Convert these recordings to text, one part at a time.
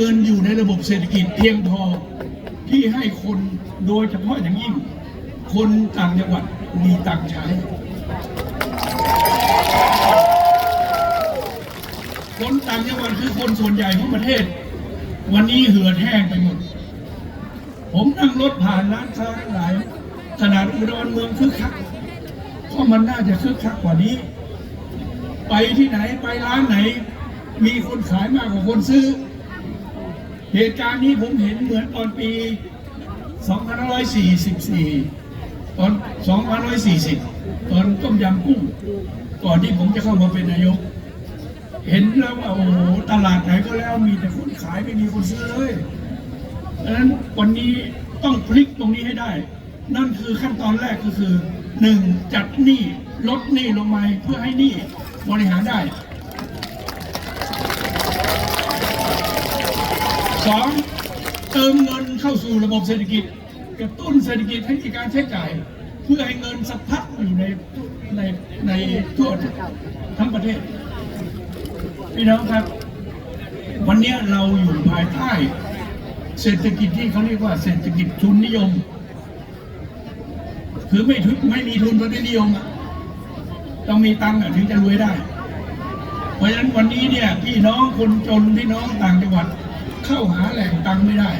เงินอยู่ในระบบเศรษฐกิจเพียงพอที่ให้คนโดยเฉพาะอย่างยิ่ง คนต่างจังหวัดมีตังค์ใช้ คนต่างจังหวัดคือคนส่วนใหญ่ของประเทศ วันนี้เหือดแห้งไปหมด ผมนั่งรถผ่านร้านค้าหลายขนาดอุดรเมืองคึกคักเพราะมันน่าจะคึกคักกว่านี้ ไปที่ไหนไปร้านไหน มีคนขายมากกว่าคนซื้อ เหตุการณ์นี้ผมเห็นเหมือนตอนปี 2544 ตอน 2540 ตอนต้มยำกุ้ง ก่อนที่ผมจะเข้ามาเป็นนายก เห็นแล้วว่าโอ้โหตลาดไหนก็แล้วมีแต่คนขายไม่มีคนซื้อเลยดังนั้นวันนี้ต้องพลิกตรงนี้ให้ได้ นั่นคือขั้นตอนแรกก็คือหนึ่งจัดหนี้ลดหนี้ลงมาเพื่อให้หนี้บริหารได้ สองเติมเงินเข้าสู่ระบบเศรษฐกิจกระตุ้นเศรษฐกิจให้มีการใช้จ่าย เพื่อให้เงินสะพัดอยู่ในในในทั่วทั้งประเทศพี่น้องครับ วันนี้เราอยู่ภายใต้เศรษฐกิจที่เขาเรียกว่าเศรษฐกิจทุนนิยม คือไม่ทุนไม่มีทุนทุนนิยมต้องมีตังค์ถึงจะรวยได้ เพราะฉะนั้นวันนี้เนี่ยพี่น้องคนจนพี่น้องต่างจังหวัด เข้าหาแหล่งตังค์ไม่ได้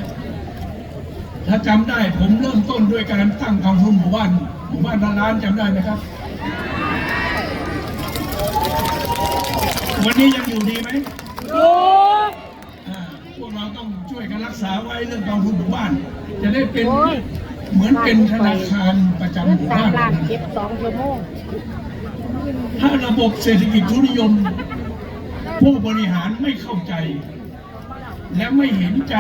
ถ้าจำได้ผมเริ่มต้นด้วยการตั้งกองทุนหมู่บ้านหมู่บ้านละล้านจำได้ไหมครับ วันนี้ยังอยู่ดีไหมอยู่อ่าพวกเราต้องช่วยกันรักษาไว้เรื่องกองทุนหมู่บ้าน จะได้เป็นเหมือนเป็นธนาคารประจำหเงินมู่สามบ้านล้านเก็บสองชั่วโมงถ้าระบบเศรษฐกิจทุนนิยม ผู้บริหารไม่เข้าใจ และไม่เห็นใจ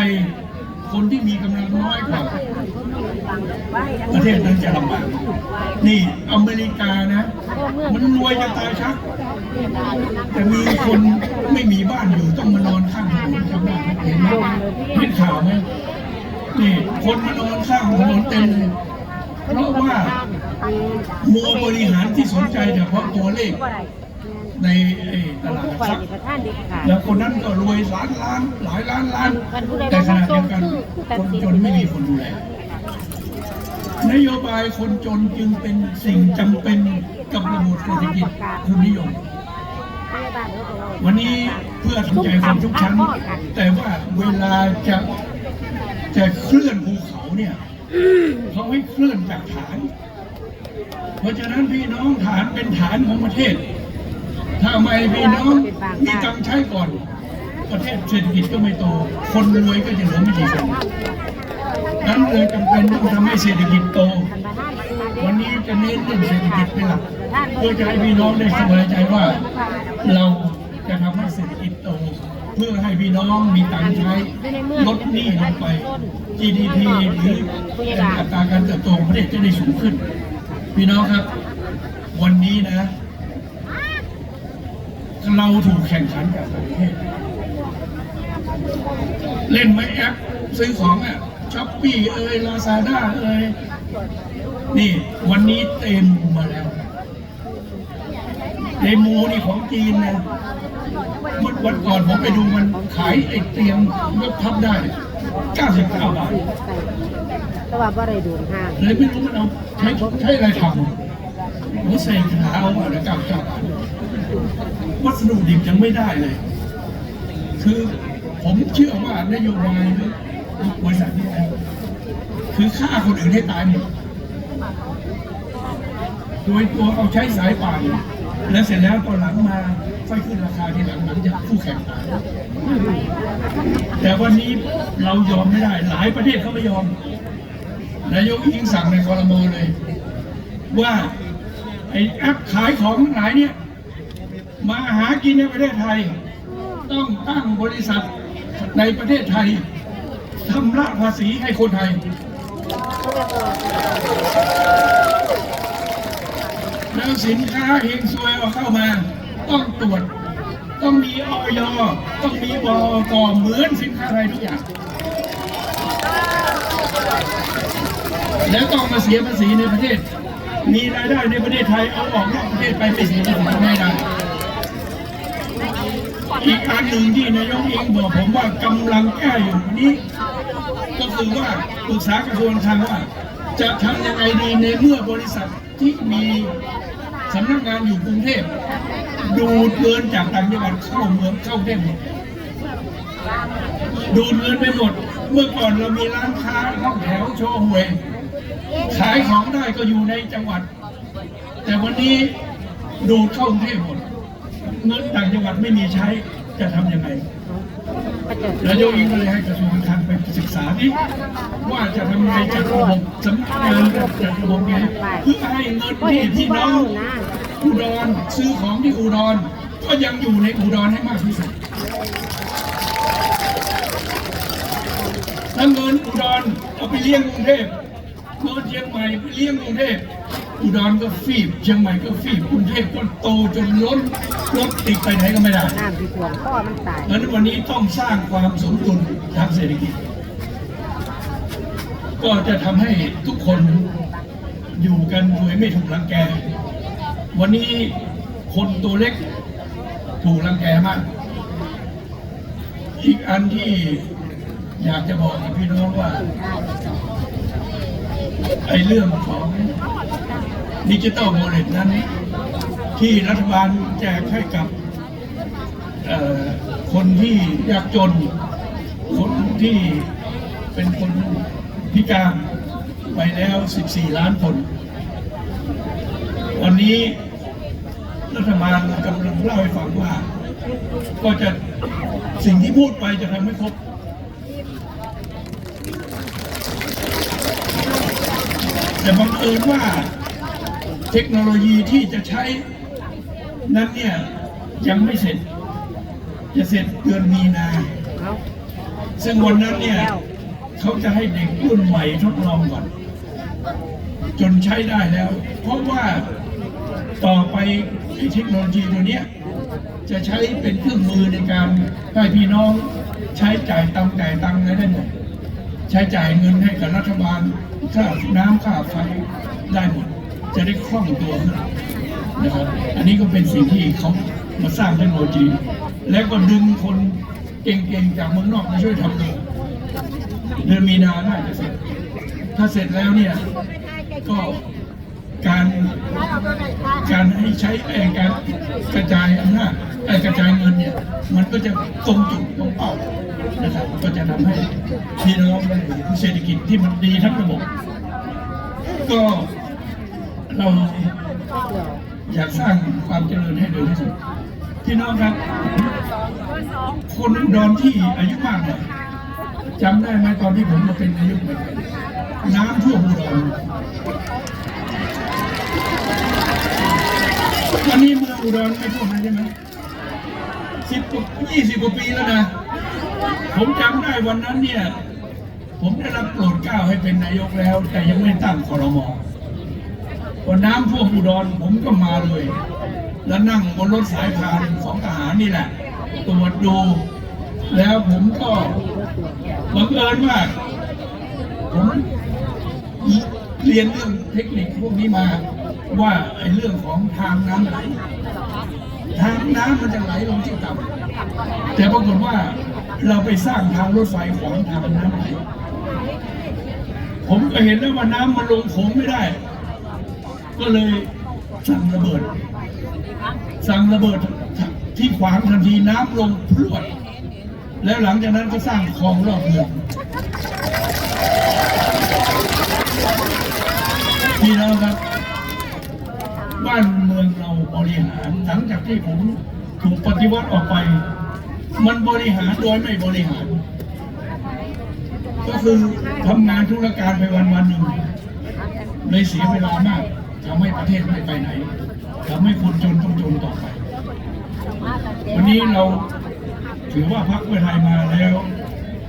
คนที่มีกำลังน้อยกว่า ประเทศนั้นจะลำบากนี่อเมริกานะ มันรวยจะตายชัก แต่มีคนไม่มีบ้านอยู่ต้องมานอนข้างถนนจำได้เห็นไหมเห็นข่าวไหมนี่คนมานอนข้างถนนเต็มเลยเพราะว่ามัวบริหารที่สนใจเฉพาะตัวเลข ในไอ้ตลาดหลักทรัพย์แล้วคนนั้นก็รวยล้านล้านหลายล้านล้าน แต่ขณะเดียวกันคนจนไม่มีคนดูแลนโยบายคนจนจึงเป็นสิ่งจำเป็นกับระบบเศรษฐกิจทุนนิยม วันนี้เพื่อทำใจคนทุกชั้น แต่ว่าเวลาจะจะเคลื่อนภูเขาเนี่ยเขาให้เคลื่อนจากฐาน เพราะฉะนั้นพี่น้องฐานเป็นฐานของประเทศ ถ้าไม่พี่น้องมีตังค์ใช้ก่อน ประเทศเศรษฐกิจก็ไม่โต คนรวยก็จะเหลือไม่กี่คนนั้นเลยจำเป็นต้องทำให้เศรษฐกิจโต วันนี้จะเน้นเรื่องเศรษฐกิจเป็นหลักเพื่อจะให้พี่น้องได้สบายใจว่า เราจะทำให้เศรษฐกิจโต เพื่อให้พี่น้องมีตังค์ใช้ลดหนี้ลงไป GDP หรืออัตราการเติบโตของประเทศจะได้สูงขึ้น พี่น้องครับ วันนี้นะ เราถูกแข่งขันกับต่างประเทศเล่นไหมแอปซื้อของอะช้อปปี้เอ่ยลาซาด้าเอ่ยนี่ วันนี้เต็มมาแล้วเดมูนี่ของจีนนะเมื่อวันก่อนผมไปดูมันขายไอ้เตียงยกทับได้ 99 บาทแต่ว่าบ่ได้ดูห้างเลยไม่รู้มันเอาใช้ใช้อะไรทำผมใส่ขาเอาอะไร99บาท วัสดุดิบยังไม่ได้เลย คือผมเชื่อว่านโยบายบริษัทนี้นะคือฆ่าคนอื่นให้ตายหมดโดยตัวเอาใช้สายป่านแล้วเสร็จแล้วตอนหลังมาค่อยขึ้นราคาที่หลังหลังจากคู่แข่งตายแต่วันนี้เรายอมไม่ได้ หลายประเทศเขาไม่ยอมนายกยิ่งสั่งในคอรมเลย ว่าไอ้แอปขายของทั้งหลายเนี่ย มาหากินในประเทศไทย ต้องตั้งบริษัทในประเทศไทยทำระภาษีให้คนไทย แล้วสินค้าเฮงซวยเอาเข้ามา ต้องตรวจ ต้องมีออยต้องมีบกเหมือนสินค้าไทยทุกอย่าง แล้วต้องมาเสียภาษีในประเทศ มีรายได้ในประเทศไทยเอาออกนอกประเทศไปไม่เสียภาษีไม่ได้ อีกอันหนึ่งที่นายกเองบอกผมว่ากำลังแก้อยู่นี้ ก็คือว่าปรึกษากระทรวงการคลังว่า จะทำยังไงดีในเมื่อบริษัทที่มีสำนักงานอยู่กรุงเทพดูดเงินจากต่างจังหวัดเข้าเมืองเข้าเทพหมดดูดเงินไปหมด เมื่อก่อนเรามีร้านค้าห้องแถวโชว์หวย ขายของได้ก็อยู่ในจังหวัด แต่วันนี้ดูดเข้ากรุงเทพหมด เงินต่างจังหวัดไม่มีใช้จะทำยังไงพระเจ้าแล้วโยอิงก็เลยให้กระทรวงการคลังไปศึกษาที่ว่าจะทำยังไงจัดระบบสำนักงานจัดระบบไงเพื่อให้เงินที่พี่น้องอุดรซื้อของที่อุดรก็ยังอยู่ในอุดรให้มากที่สุดถ้าเงินอุดรเอาไปเลี้ยงกรุงเทพเงินเชียงใหม่ไปเลี้ยงกรุงเทพ อุดรก็ฟีบเชียงใหม่ก็ฟีบกรุงเทพก็โตจนล้นรถติดไปไหนก็ไม่ได้น้ำที่ท่วมพ่อมันตายเพราะฉะนั้นวันนี้ต้องสร้างความสมดุลทางเศรษฐกิจ ก็จะทำให้ทุกคนอยู่กันโดยไม่ถูกรังแก วันนี้คนตัวเล็กถูกรังแกมาก อีกอันที่อยากจะบอกกับพี่น้องว่า ไอ้เรื่องของดิจิตอลโมเดลนั้น ที่รัฐบาลแจกให้กับคนที่ยากจน คนที่เป็นคนพิการไปแล้ว 14 ล้านคน วันนี้รัฐบาลกำลังเล่าให้ฟังว่า ก็จะสิ่งที่พูดไปจะทำให้ครบ แต่บังเอิญว่าเทคโนโลยีที่จะใช้นั้นเนี่ยยังไม่เสร็จ จะเสร็จเดือนมีนา ซึ่งวันนั้นเนี่ยเขาจะให้เด็กรุ่นใหม่ทดลองก่อน จนใช้ได้แล้ว เพราะว่าต่อไปเทคโนโลยีตัวเนี้ยจะใช้เป็นเครื่องมือในการให้พี่น้องใช้จ่ายตังค์จ่ายตังค์อะไรได้หมดใช้จ่ายเงินให้กับรัฐบาล ค่าน้ำค่าไฟได้หมด จะได้คล่องตัวขึ้นนะครับ อันนี้ก็เป็นสิ่งที่เขามาสร้างเทคโนโลยี แล้วก็ดึงคนเก่งๆ จากเมืองนอกมาช่วยทำดูเดือนมีนาน่าจะเสร็จ ถ้าเสร็จแล้วเนี่ยก็ การการให้ใช้การกระจายอำนาจไอ้กระจายเงินเนี่ยมันก็จะตรงจุดตรงเป้านะครับก็จะทำให้พี่น้องเศรษฐกิจที่มันดีทั้งระบบก็เราอยากสร้างความเจริญให้เร็วที่สุดพี่น้องครับ คนอุดรที่อายุมากเนี่ยจำได้ไหมตอนที่ผมมาเป็นนายกน้ำท่วมอุดร นนี้เมืองอุดรไม่ท่วมแล้วใช่ไหมสิบยี่สิบกว่าปีแล้วนะ ผมจำได้วันนั้นเนี่ย ผมได้รับโปรดเกล้าให้เป็นนายกแล้ว แต่ยังไม่ตั้งคอรมอวันน้ำท่วมอุดรผมก็มาเลย แล้วนั่งบนรถสายพานของทหารนี่แหละตรวจดู แล้วผมก็บังเอิญว่าผมเรียนเรื่องเทคนิคพวกนี้มา ว่าไอ้เรื่องของทางน้ำไหลทางน้ำมันจะไหลลงที่ต่ำแต่ปรากฏว่าเราไปสร้างทางรถไฟขวางทางน้ำไหลผมก็เห็นแล้วว่าน้ำมันลงโขงไม่ได้ ก็เลยสั่งระเบิด สั่งระเบิดที่ขวางทันทีน้ำลงพรวด แล้วหลังจากนั้นก็สร้างคลองรอบเมืองพี่น้องครับ บ้านเมืองเราบริหารหลังจากที่ผมถูกปฏิวัติออกไป มันบริหารโดยไม่บริหาร ก็คือทำงานธุรการไปวันวันหนึ่งเลยเสียเวลามากทำให้ประเทศไม่ไปไหนทำให้คนจนต้องจนต่อไป วันนี้เราถือว่าพรรคเพื่อไทยมาแล้ว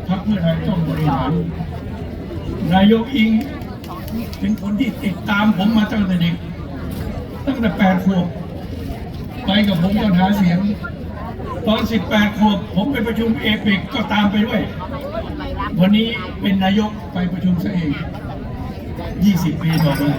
พรรคเพื่อไทยต้องบริหาร นายกอิงเป็นคนที่ติดตามผมมาตั้งแต่เด็ก ตั้งแต่แปดขวบ ไปกับผมตอนหาเสียง ตอนสิบแปดขวบ ผมไปประชุมเอเปกก็ตามไปด้วย วันนี้เป็นนายกไปประชุมซะเอง20ปีต่อมา